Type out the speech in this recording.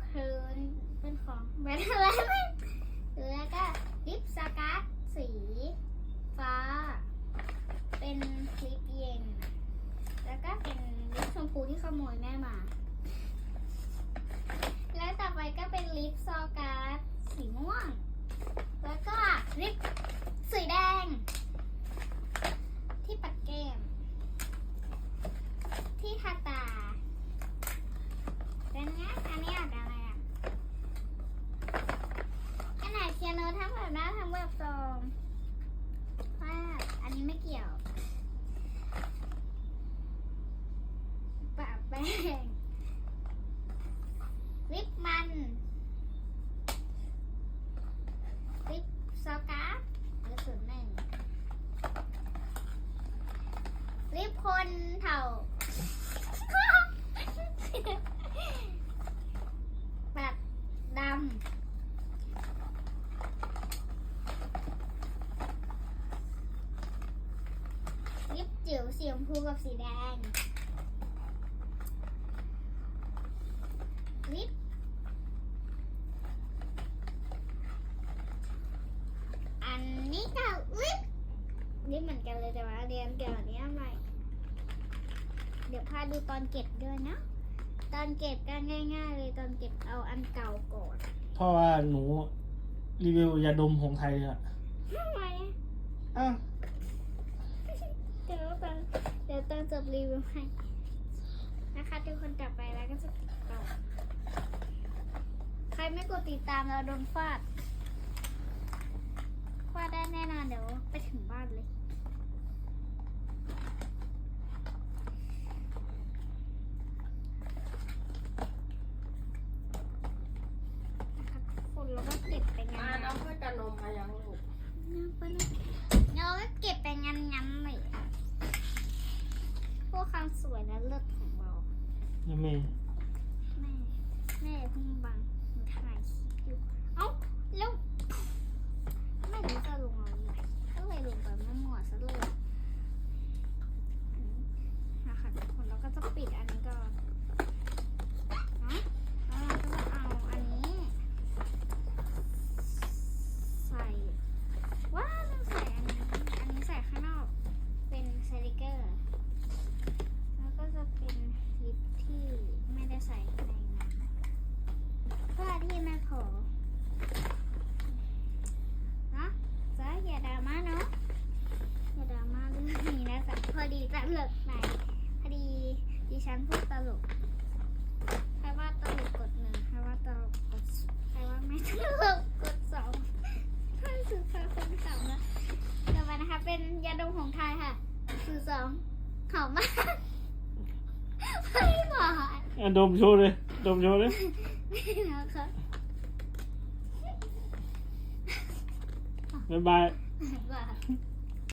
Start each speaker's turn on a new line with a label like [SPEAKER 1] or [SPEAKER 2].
[SPEAKER 1] เพลินเป็นของแบรนด์อะไรแล้วก็ลิปสกัดสี ฟ้า เป็นคลิปเย็น แล้วก็เป็นลิปชมพูที่ขโมยแม่มา แล้วต่อไปก็เป็นลิปซอการ์สสีม่วง แล้วก็ลิปสีแดง ที่ปัดเก้ม ที่ทาตาแล้วนี้ยอันนี้อะ แบบหน้าทำแบบซองว่าอันนี้ไม่เกี่ยวปะแป้งลิปมันลิปซอการ์ดหรือศูนย์หนึ่งลิปคนเถ่า ปัดดำลิปจิ๋ว สีชมพูกับสีแดงลิปอันนี้ก็ลิปลิปเหมือนกันเลยแต่ว่าเรียนเกี่ยวกับนี้อะไรเดี๋ยวพาดูตอนเก็บด้วยนะ ตอนเก็บก็ง่าย ๆ เลยตอนเก็บเอาอันเก่าก่อน
[SPEAKER 2] เพราะว่าหนูรีวิวยาดมของไทยอะ
[SPEAKER 1] ทำไมอะ
[SPEAKER 2] อ้าว
[SPEAKER 1] เดี๋ยวตอนเดี๋ยวตอน จบรีวิวให้นะคะทุกคนจับไปแล้วก็จะติดต่อใครไม่กดติดตามเราโดนฟาดฟาดได้แน่นอนเดี๋ยวไปถึงบ้านเลยนะคะทุกคนแล้วก็เก็บไปงาอ่านน้
[SPEAKER 3] ำเพื่อกันนมมายังลูก
[SPEAKER 1] เราก็เก็บไปงานงๆเลยพวก ความสวยและเลิศของเรา
[SPEAKER 2] ยังไม่
[SPEAKER 1] แม่ แม่เพิ่งบังหนูถ่ายคลิปอยู่ เอ้า แล้วไม่รู้จะลงอะไรก็เลยลงไปมั่วๆซะเลยอันนี้นะคะทุกคนเราก็จะปิดอันนี้ก่อนเนาะแล้วเราก็จะเอาอันนี้ ใส่ว้าวลืมใส่อันนี้ อันนี้ใส่ข้างนอก เป็นสติกเกอร์ แล้วก็จะเป็นลิปที่ไม่ได้ใส่ในนั้นเพื่อที่ไม่พอนะจ้าอย่าดราม่าเนาะอย่าดราม่าเรื่องนี้นะจ๊ะ พอดีตลกไหนพอดีดิฉันพูดตลกใครว่าตลกกดหนึ่งใครว่าตลกกดสองใครว่าไม่ตลกกดสองท่านสื่อสารคนเก่านะต่อไปนะคะ เป็นยาดมของไทยค่ะ สื่อสองหอมมากไม่หวาน
[SPEAKER 2] อะดมโชว์เลยดมโชว์เลย
[SPEAKER 1] นะคะ
[SPEAKER 2] บ๊ายบาย
[SPEAKER 1] หวาน